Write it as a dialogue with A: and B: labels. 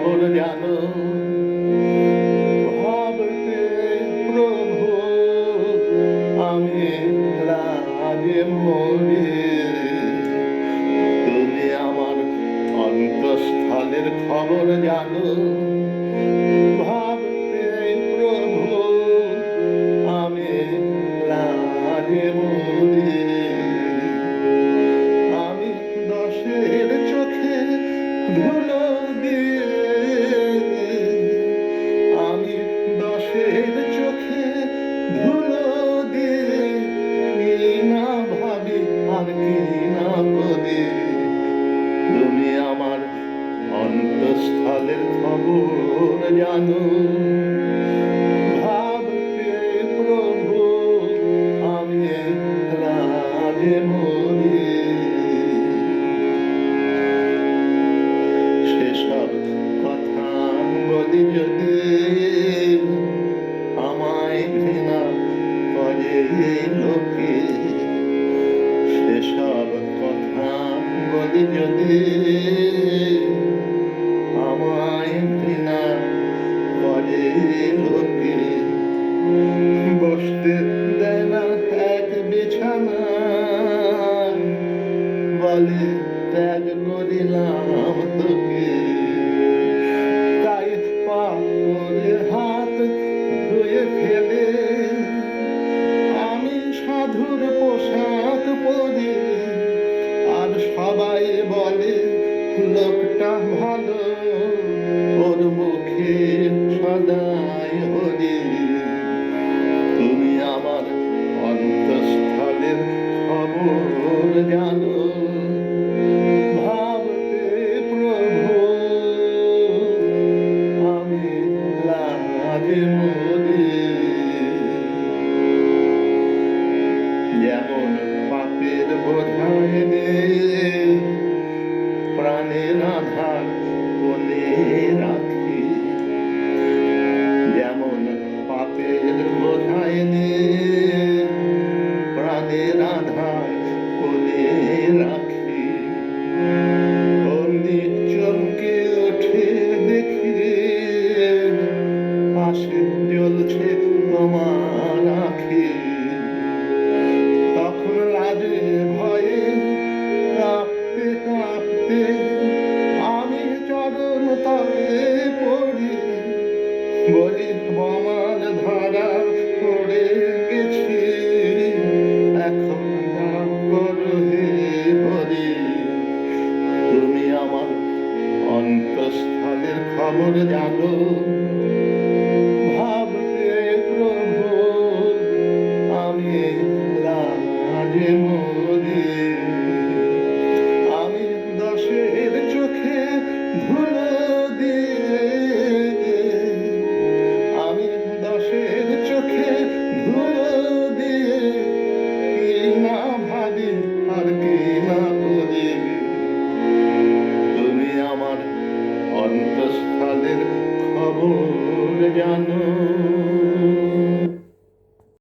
A: অমর জ্ঞান। ভাবতে প্রভু, আমি রাজে মরি তুমি আমার অন্তঃস্থলের খবর জানো। আমি দশের চোখে ধুলো সেসব কথা বলি যদি আমায় ঘৃণা করে লোকে বসতে দেয় এক বিছানা এটা আকাশে জ্বলছে তোমার আখি তখন লাজে ভয়ে কাঁপতে কাঁপতে আমি চরণ তবে পড়ি। বলি, বমার ধরা পড়ে গেছি। এখন হে বলি। তুমি আমার অন্তঃস্থলের খবর জানো। খবর জানো?